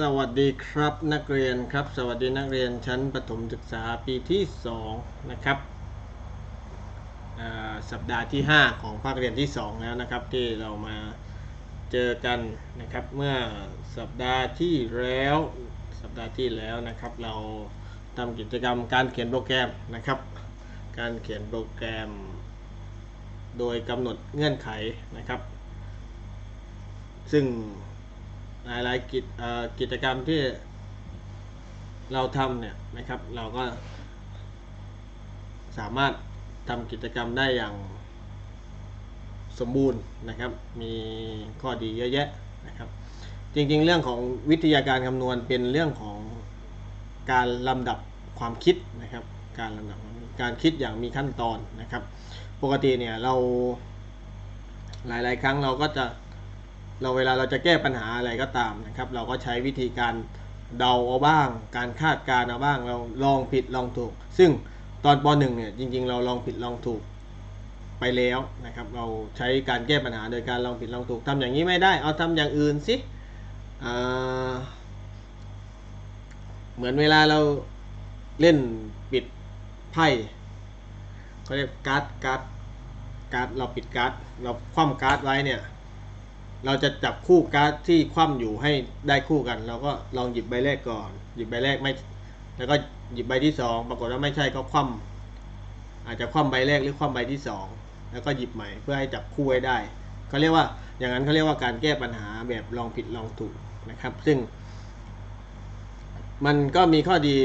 สวัสดีครับนักเรียนครับ สวัสดีนักเรียนชั้นประถมศึกษาปีที่ 2 นะครับสัปดาห์ที่ 5 ของภาคเรียนที่ 2 แล้วนะครับ ที่เรามาเจอกันนะครับเมื่อสัปดาห์ที่แล้ว สัปดาห์ที่แล้วนะครับ เราทำกิจกรรมการเขียนโปรแกรมนะครับ การเขียนโปรแกรม โดยกำหนดเงื่อนไขนะครับ ซึ่ง หลายๆกิจกิจกรรมที่เราทำเนี่ยนะครับ เราก็สามารถทำกิจกรรมได้อย่างสมบูรณ์นะครับ มีข้อดีเยอะแยะนะครับ จริงๆ เรื่องของวิทยาการคำนวณเป็นเรื่องของการลำดับความคิดนะครับ การลำดับการคิดอย่างมีขั้นตอนนะครับ ปกติเนี่ยเราหลายๆ ครั้งเราก็จะ เราเวลาเราจะแก้ปัญหาอะไรก็ตามนะครับ เราก็ใช้วิธีการเดาเอาบ้าง การคาดการเอาบ้าง เราลองผิดลองถูก ซึ่งตอนป .1 เนี่ยจริง ๆ เราลองผิดลองถูกไปแล้วนะครับ เราใช้การแก้ปัญหาโดยการลองผิดลองถูกทำอย่างนี้ไม่ได้ เอาทำอย่างอื่นสิเหมือนเวลาเราเล่นปิดไพ่เขาเรียกการ์ดการ์ดการ์ดเราปิดการ์ดเราคว่ำการ์ดไว้เนี่ย เราจะจับคู่การ์ดที่คว่ำอยู่ให้ได้คู่กัน เราก็ลองหยิบใบแรกก่อน หยิบใบแรกไม่ แล้วก็หยิบใบที่สองปรากฏว่าไม่ใช่ก็คว่ำอาจจะคว่ำใบแรกหรือคว่ำใบที่สองแล้วก็หยิบใหม่เพื่อให้จับคู่ไว้ได้เขาเรียกว่าอย่างนั้นเขาเรียกว่าการแก้ปัญหาแบบลองผิดลองถูกนะครับ ซึ่ง มันก็มีข้อดี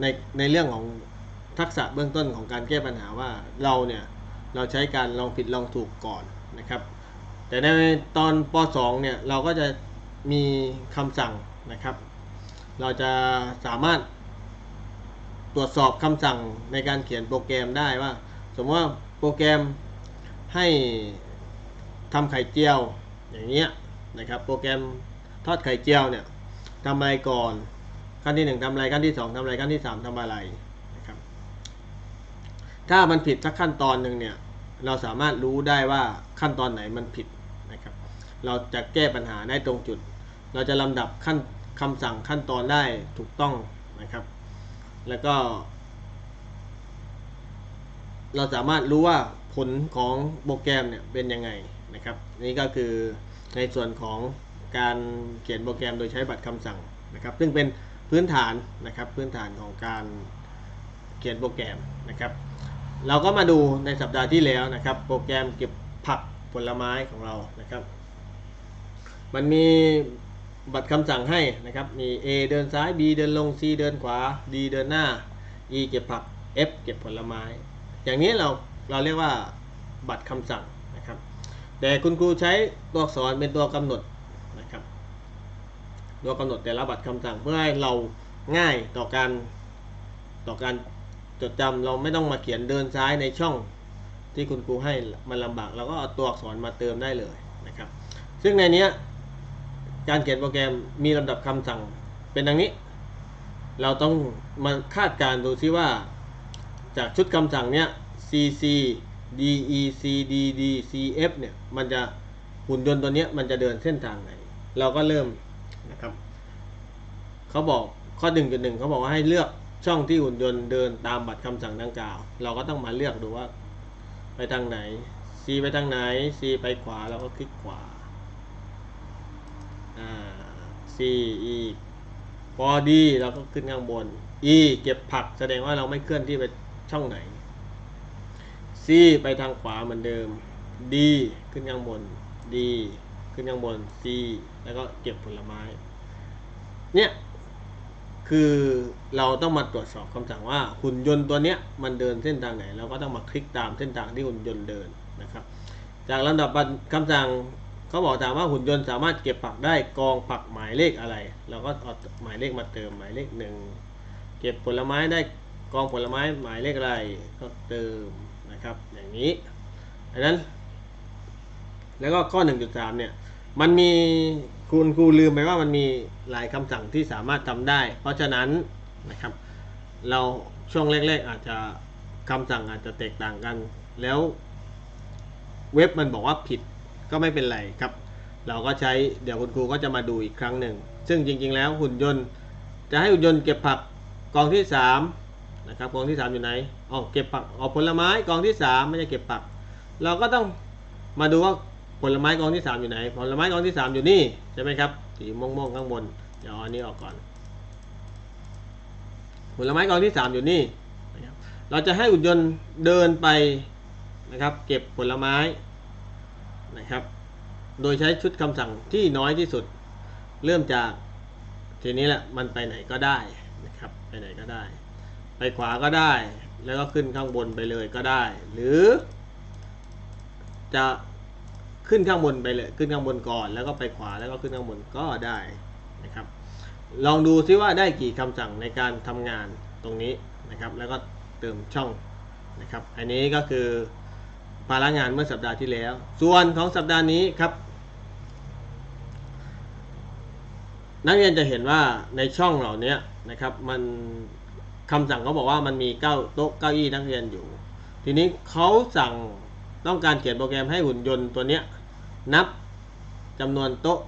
ในในเรื่องของทักษะเบื้องต้นของการแก้ปัญหาว่าเราเนี่ยเราใช้การลองผิดลองถูกก่อนนะครับ แต่ในตอนป .2 เนี่ยเราก็จะมีคำสั่งนะครับ เราจะสามารถตรวจสอบคำสั่งในการเขียนโปรแกรมได้ว่า สมมติว่าโปรแกรมให้ทำไข่เจียวอย่างเงี้ยนะครับ โปรแกรมทอดไข่เจียวเนี่ยทำอะไรก่อนขั้นที่หนึ่งทำอะไรขั้นที่สองทำอะไรขั้นที่สามทำอะไรนะครับ ถ้ามันผิดสักขั้นตอนหนึ่งเนี่ย เราสามารถรู้ได้ว่าขั้นตอนไหนมันผิด เราจะแก้ปัญหาได้ตรงจุด เราจะลำดับขั้นคำสั่งขั้นตอนได้ถูกต้องนะครับ แล้วก็ เราสามารถรู้ว่าผลของโปรแกรมเนี่ยเป็นยังไงนะครับนี่ก็คือในส่วนของการเขียนโปรแกรมโดยใช้บัตรคำสั่งนะครับ ซึ่งเป็นพื้นฐานนะครับพื้นฐานของการเขียนโปรแกรมนะครับ เราก็มาดูในสัปดาห์ที่แล้วนะครับ โปรแกรมเก็บผักผลไม้ของเรานะครับ มันมีบัตรคำสั่งให้นะครับ มี A เดินซ้าย B เดินลง C เดินขวา D เดินหน้า E เก็บผัก F เก็บผลไม้ อย่างนี้เราเราเรียกว่าบัตรคำสั่งนะครับ แต่คุณครูใช้ตัวอักษรเป็นตัวกำหนดนะครับ ตัวกำหนดแต่ละบัตรคำสั่งเพื่อให้เราง่ายต่อการต่อการจดจำเราไม่ต้องมาเขียนเดินซ้ายในช่องที่คุณครูให้มันลำบากเราก็เอาตัวอักษรมาเติมได้เลยนะครับ ซึ่งในนี้ การเขียนโปรแกรมมีลำดับคำสั่งเป็นดังนี้ เราต้องมาคาดการณ์ดูซิว่า จากชุดคำสั่งเนี้ย cc dec dd cf เนี่ยมันจะหุ่นยนต์ตัวเนี้ยมันจะเดินเส้นทางไหน เราก็เริ่มนะครับเขาบอกข้อ 1.1เขาบอกว่าให้เลือกช่องที่หุ่นยนต์เดินตามบัตรคำสั่งดังกล่าว เราก็ต้องมาเลือกดูว่า ไปทางไหน C ไปทางไหน C ไปขวาเราก็คลิกขวา อ่า C อีกพอดีเราก็ขึ้นข้างบน E เก็บผักแสดงว่าเราไม่เคลื่อนที่ไปช่องไหน C ไปทางขวาเหมือนเดิม D ขึ้นข้างบน D ขึ้นข้างบน C แล้วก็เก็บผลไม้ เนี่ยคือเราต้องมาตรวจสอบคำสั่งว่าหุ่นยนต์ตัวเนี้ยมันเดินเส้นทางไหน เราก็ต้องมาคลิกตามเส้นทางที่หุ่นยนต์เดินนะครับ จากลำดับคำสั่ง เขาบอกถามว่าหุ่นยนต์สามารถเก็บผักได้กองผักหมายเลขอะไร เราก็เอาหมายเลขมาเติมหมายเลขหนึ่งเก็บผลไม้ได้กองผลไม้หมายเลขอะไรก็เติมนะครับ อย่างนี้ดังนั้น แล้วก็ข้อ 1.3 เนี่ย มันมีคุณครูลืมไปว่ามันมีหลายคำสั่งที่สามารถทำได้ เพราะฉะนั้นนะครับ เราช่วงแรกๆอาจจะคำสั่งอาจจะแตกต่างกัน แล้วเว็บมันบอกว่าผิด ก็ไม่เป็นไรครับ เราก็ใช้เดี๋ยวคุณครูก็จะมาดูอีกครั้งหนึ่ง ซึ่งจริง ๆ แล้วหุ่นยนต์ จะให้หุ่นยนต์เก็บผักกองที่3นะครับกองที่ 3 อยู่ไหนอ๋อเก็บผักอ๋อผลไม้กองที่ 3 ไม่ใช่เก็บผัก เราก็ต้องมาดูว่าผลไม้กองที่ 3 อยู่ไหน ผลไม้กองที่ 3 อยู่นี่ใช่ไหมครับสีม่วงๆข้างบนเดี๋ยวอันนี้ออกก่อน ผลไม้กองที่ 3 อยู่นี่นะครับเราจะให้หุ่นยนต์เดินไปนะครับ เก็บผลไม้ นะครับ โดยใช้ชุดคำสั่งที่น้อยที่สุด เริ่มจากทีนี้แหละมันไปไหนก็ได้นะครับ ไปไหนก็ได้ ไปขวาก็ได้ แล้วก็ขึ้นข้างบนไปเลยก็ได้ หรือ จะขึ้นข้างบนไปเลยขึ้นข้างบนก่อน แล้วก็ไปขวาแล้วก็ขึ้นข้างบนก็ได้นะครับ ลองดูซิว่าได้กี่คำสั่งในการทำงานตรงนี้นะครับ แล้วก็เติมช่องนะครับ อันนี้ก็คือ ภาระงานเมื่อสัปดาห์ที่แล้ว ส่วนของสัปดาห์นี้ครับ นักเรียนจะเห็นว่าในช่องเหล่านี้นะครับ มันคำสั่งเขาบอกว่ามันมีเก้าโต๊ะเก้าอี้นักเรียนอยู่ ทีนี้เขาสั่งต้องการเขียนโปรแกรมให้หุ่นยนต์ตัวเนี้ยนับจำนวนโต๊ะ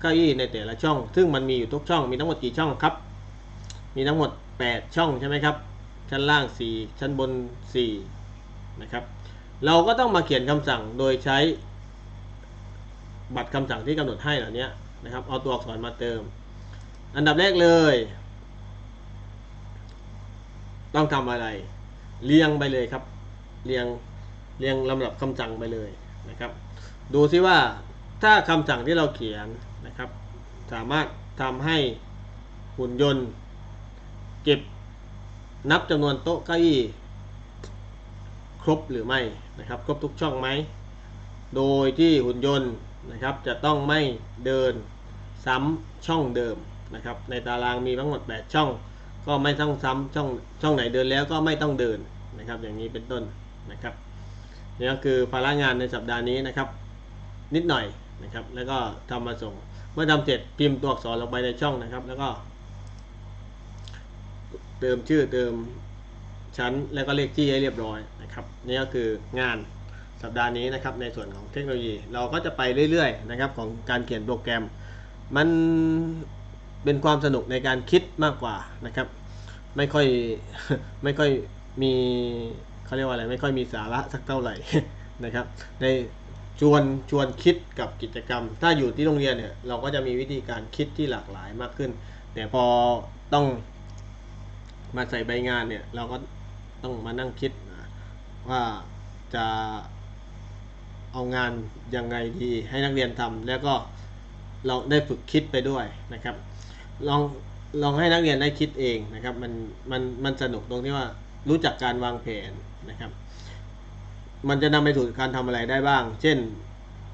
เก้าอี้ในแต่ละช่อง ซึ่งมันมีอยู่ทุกช่อง มีทั้งหมดกี่ช่องครับ มีทั้งหมด 8 ช่องใช่ไหมครับ ชั้นล่าง 4 ชั้นบน 4 นะครับ เราก็ต้องมาเขียนคำสั่งโดยใช้บัตรคำสั่งที่กำหนดให้เหล่านี้นะครับ เอาตัวอักษรมาเติม อันดับแรกเลย ต้องทำอะไร เรียงไปเลยครับ เรียงเรียงลำดับคำสั่งไปเลยนะครับ ดูซิว่าถ้าคำสั่งที่เราเขียนนะครับ สามารถทำให้หุ่นยนต์ เก็บนับจำนวนโต๊ะเก้าอี้ รบหรือไม่นะครับ ครบทุกช่องไหม โดยที่หุ่นยนต์นะครับจะต้องไม่เดินซ้ำช่องเดิมนะครับ ในตารางมีทั้งหมด 8 ช่อง ก็ไม่ต้องซ้ำช่องช่องไหนเดินแล้วก็ไม่ต้องเดินนะครับ อย่างนี้เป็นต้นนะครับนี่ก็คือภาระงานในสัปดาห์นี้นะครับ นิดหน่อยนะครับ แล้วก็ทำมาส่ง เมื่อทำเสร็จพิมพ์ตัวอักษรลงไปในช่องนะครับ แล้วก็ เติมชื่อเติม ชั้นแล้วก็เลขที่ให้เรียบร้อยนะครับนี่ก็คืองานสัปดาห์นี้นะครับในส่วนของเทคโนโลยีเราก็จะไปเรื่อยๆนะครับของการเขียนโปรแกรม มันเป็นความสนุกในการคิดมากกว่านะครับไม่ค่อยไม่ค่อยมีเขาเรียกว่าอะไรไม่ค่อยมีสาระสักเท่าไหร่นะครับในชวนชวนคิดกับกิจกรรม ถ้าอยู่ที่โรงเรียนเนี่ยเราก็จะมีวิธีการคิดที่หลากหลายมากขึ้น แต่พอต้องมาใส่ใบงานเนี่ยเราก็ ต้องมานั่งคิดว่าจะเอางานยังไงดีให้นักเรียนทำแล้วก็เราได้ฝึกคิดไปด้วยนะครับลองลองให้นักเรียนได้คิดเองนะครับมันมันมันสนุกตรงที่ว่ารู้จักการวางแผนนะครับ มันจะนำไปสู่การทำอะไรได้บ้าง เช่น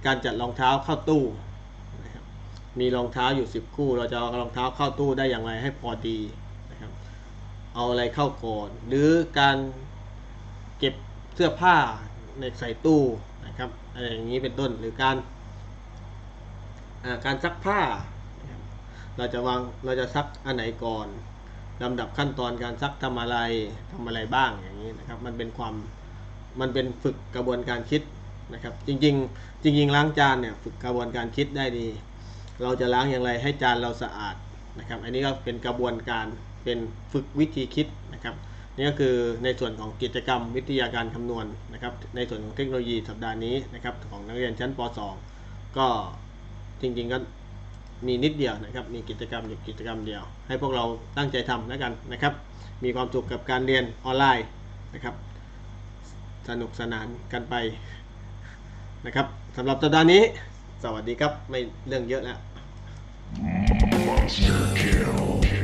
การจัดรองเท้าเข้าตู้นะครับมีรองเท้าอยู่ 10 คู่ เราจะเอารองเท้าเข้าตู้ได้อย่างไรให้พอดี เอาอะไรเข้าก่อน หรือการเก็บเสื้อผ้าในใส่ตู้นะครับอะไรอย่างนี้เป็นต้นหรือการการซักผ้า เราจะวางเราจะซักอันไหนก่อนลำดับขั้นตอนการซักทำอะไรทำอะไรบ้างอย่างนี้นะครับ มันเป็นความมันเป็นฝึกกระบวนการคิดนะครับ จริงๆ จริง ๆ ล้างจานเนี่ยฝึกกระบวนการคิดได้ดี เราจะล้างอย่างไรให้จานเราสะอาดนะครับ อันนี้ก็เป็นกระบวนการ เป็นฝึกวิธีคิดนะครับนี่ก็คือในส่วนของกิจกรรมวิทยาการคำนวณนะครับ ในส่วนของเทคโนโลยีสัปดาห์นี้นะครับของนักเรียนชั้นป .2 ก็จริงๆก็มีนิดเดียวนะครับ มีกิจกรรมอยู่กิจกรรมเดียว ให้พวกเราตั้งใจทำแล้วกันนะครับ มีความสุขกับการเรียนออนไลน์นะครับ สนุกสนานกันไปนะครับสำหรับสัปดาห์นี้ สวัสดีครับ ไม่เรื่องเยอะแล้ว Monster kill.